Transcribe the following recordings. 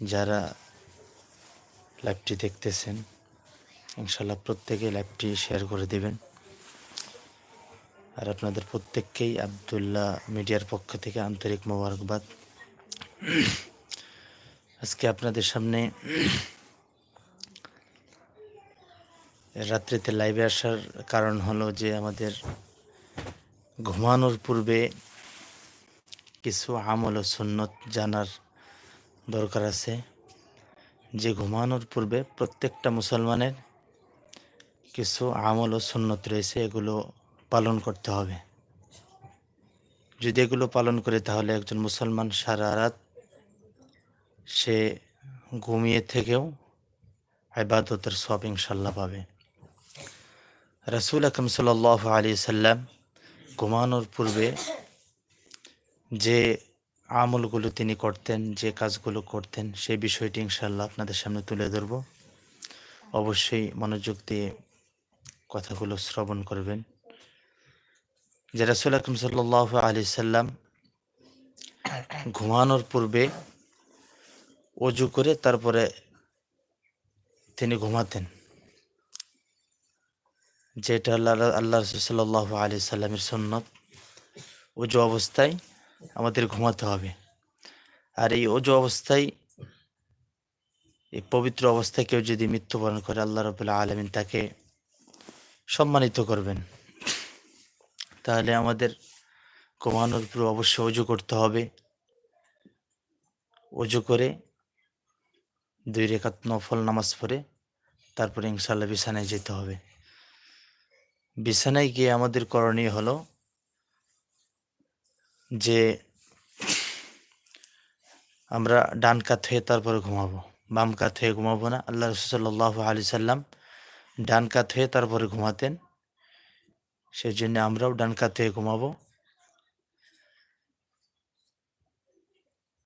যারা লাইভটি দেখতেছেন ইনশাল্লাহ প্রত্যেকে লাইভটি শেয়ার করে দেবেন। আর আপনাদের প্রত্যেককেই আবদুল্লাহ মিডিয়ার পক্ষ থেকে আন্তরিক মোবারকবাদ। আজকে আপনাদের সামনে রাত্রিতে লাইভে আসার কারণ হলো যে আমাদের ঘুমানোর পূর্বে কিছু আমল ও সুন্নত জানার দরকার আছে। যে ঘুমানোর পূর্বে প্রত্যেকটা মুসলমানের কিছু আমল ও সুন্নত রয়েছে, এগুলো পালন করতে হবে। যদি এগুলো পালন করে তাহলে একজন মুসলমান সারা রাত সে ঘুমিয়ে থেকেও আবাদতের সব ইনশাল্লাহ পাবে। রসুল আকরম সাল আলী সাল্লাম ঘুমানোর পূর্বে যে আমলগুলো তিনি করতেন, যে কাজগুলো করতেন, সেই বিষয়টি ইনশাল্লাহ আপনাদের সামনে তুলে ধরব। অবশ্যই মনোযোগ দিয়ে কথাগুলো শ্রবণ করবেন। যে রাসুল আকরম সাল্লাহ আলি সাল্লাম ঘুমানোর পূর্বে অজু করে তারপরে তিনি ঘুমাতেন। যেটা আল্লাহ আল্লাহ সাল্লাহ আলি সাল্লামের সন্ন্যত অজু অবস্থায় আমাদের ঘুমাতে হবে। আর এই অজু অবস্থায়, এই পবিত্র অবস্থায় কেউ যদি মৃত্যুবরণ করে, আল্লাহ রবুল্লাহ আলমিন তাকে সম্মানিত করবেন। তাহলে আমাদের ঘুমানোর পর অবশ্যই অজু করতে হবে। অজু করে দুই রেখাত নফল নামাজ পড়ে তারপরে ইনশাল্লাহ বিছানায় যেতে হবে। বিছানায় গিয়ে আমাদের করণীয় হলো যে আমরা ডান কাত হয়ে তারপরে ঘুমাবো, বাম কাত হয়ে ঘুমাবো না। আল্লাহ রসুল্লাহ আলি সাল্লাম ডান কাত হয়ে তারপরে ঘুমাতেন। সেই জন্য আমরাও ডান কাত হয়ে ঘুমাবো।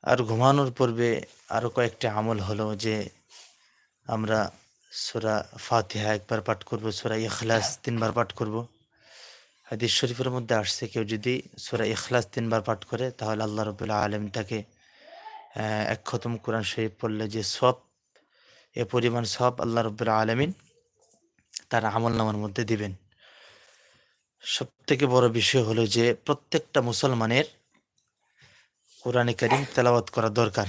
আর ঘুমানোর পূর্বে আরও কয়েকটি আমল হলো যে আমরা সোরা ফাতিহা একবার পাঠ করব, সোরা ইখলাস তিনবার পাঠ করব। হাদিস শরীফের মধ্যে আসছে কেউ যদি সোরা ইখলাস তিনবার পাঠ করে, তাহলে আল্লাহ রবুল্লাহ আলম তাকে এক খতম কোরআন শরীফ পড়লে যে সব, এ পরিমাণ সব আল্লাহ রবুল্লাহ আলমিন তার আমল নামার মধ্যে দিবেন। সব থেকে বড় বিষয় হলো যে প্রত্যেকটা মুসলমানের কোরআনে করিম তেলাওয়াত করা দরকার।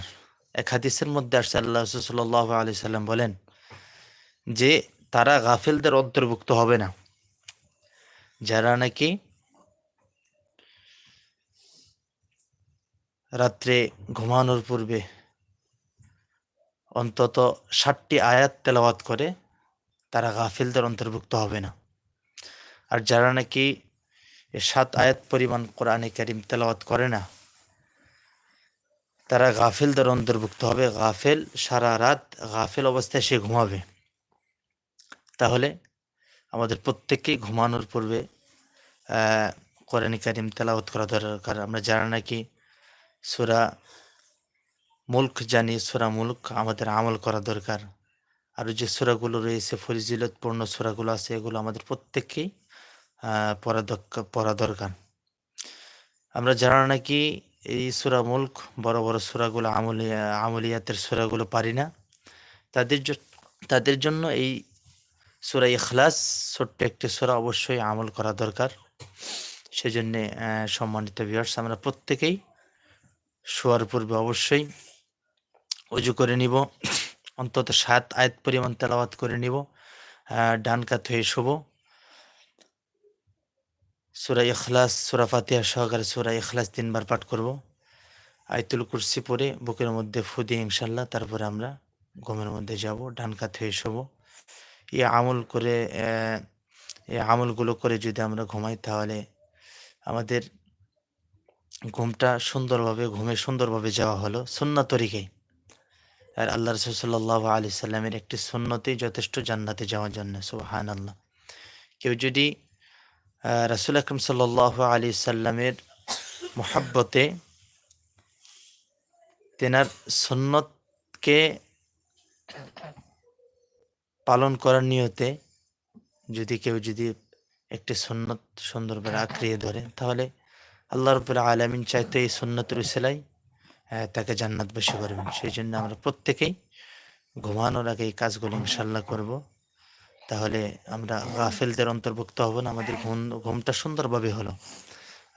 এক হাদিসের মধ্যে আসছে, আল্লাহ সাল্লাহ আলি সাল্লাম বলেন যে তারা গাফিলদের অন্তর্ভুক্ত হবে না। যারা নাকি রাত্রে ঘুমানোর পূর্বে অন্তত ষাটটি আয়াত তেলাওয়াত করে, তারা গাফিলদের অন্তর্ভুক্ত হবে না। আর যারা নাকি সাত আয়াত পরিমাণ কোরআনে করিম তেলাওয়াত করে না, তারা গাফিলদের অন্তর্ভুক্ত হবে। গাফেল সারা রাত গাফেল অবস্থায় সে ঘুমাবে। তাহলে আমাদের প্রত্যেককেই ঘুমানোর পূর্বে কোরআন কারিম তেলাওত করা দরকার। আমরা যারা নাকি সুরা মুল্ক জানি, সুরা মুল্ক আমাদের আমল করা দরকার। আরও যে সুরাগুলো রয়েছে ফরিজিলতপূর্ণ সুরাগুলো আছে, এগুলো আমাদের প্রত্যেককেই পড়া পড়া দরকার। আমরা যারা নাকি এই সুরা মুল্ক, বড় বড় সুরাগুলো আমলিয়া, আমলিয়াতের সুরাগুলো পারি না, তাদের তাদের জন্য এই সুরা ইখলাস ছোট্ট একটি সুরা অবশ্যই আমল করা দরকার। সেজন্যে সম্মানিত ভিউয়ার্স আমরা প্রত্যেকেই শোয়ার পূর্বে অবশ্যই অজু করে নিব। অন্তত সাত আয়াত পরিমাণ তেলাওয়াত করে নিব। ডান কাত হয়ে শুভ সুরা ইখলাস, সুরা ফাতিহা সহকারে সুরা ইখলাস তিনবার পাঠ করব। আয়তুল কুরসি পরে বুকের মধ্যে ফুদি ইনশাল্লাহ তারপরে আমরা ঘুমের মধ্যে যাব, ডান কাত হয়ে শুভ এই আমল করে এই আমলগুলো করে যদি আমরা ঘুমাই তাহলে আমাদের ঘুমটা সুন্দরভাবে ঘুমে সুন্দরভাবে যাওয়া হলো সুন্না তরিকে আর আল্লাহ রসুল্লাহ আলি সাল্লামের একটি সুন্নতেই যথেষ্ট জান্নাতে যাওয়ার জন্য সুহান আল্লাহ কেউ যদি রাসুল আকরম সাল আলি সাল্লামের মোহাব্বতে তেনার সুন্নতকে পালন করার নিয়তে যদি কেউ যদি একটি সন্ন্যত সুন্দরভাবে আঁকড়িয়ে ধরে, তাহলে আল্লাহ রবুল্লা আলমিন চাইতে এই সন্ন্যতের সেলাই তাকে জান্নাতবাসী করবেন। সেই জন্য আমরা প্রত্যেকেই ঘুমানোর আগে এই কাজগুলো ইনশাল্লাহ করব। তাহলে আমরা গাফেলদের অন্তর্ভুক্ত হব না, আমাদের ঘুম, ঘুমটা সুন্দরভাবে হলো।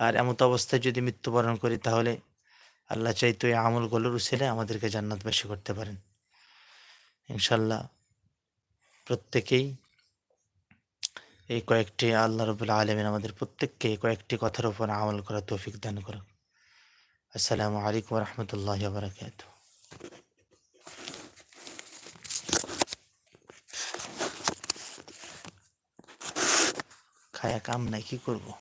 আর এমত অবস্থায় যদি মৃত্যুবরণ করি, তাহলে আল্লাহ চাইতো এই আমলগুলোর উচিলে আমাদেরকে জান্নাত জান্নাতবাসী করতে পারেন। ইনশাল্লাহ প্রত্যেকেই এই কয়েকটি আল্লাহ রবুল্লা আলমিন আমাদের প্রত্যেককে কয়েকটি কথার উপর আমল করার তৌফিক দান করুক আসসালামু আলাইকুম রহমতুল্লাহ বারকাত খায়া কাম নাই, কি করব?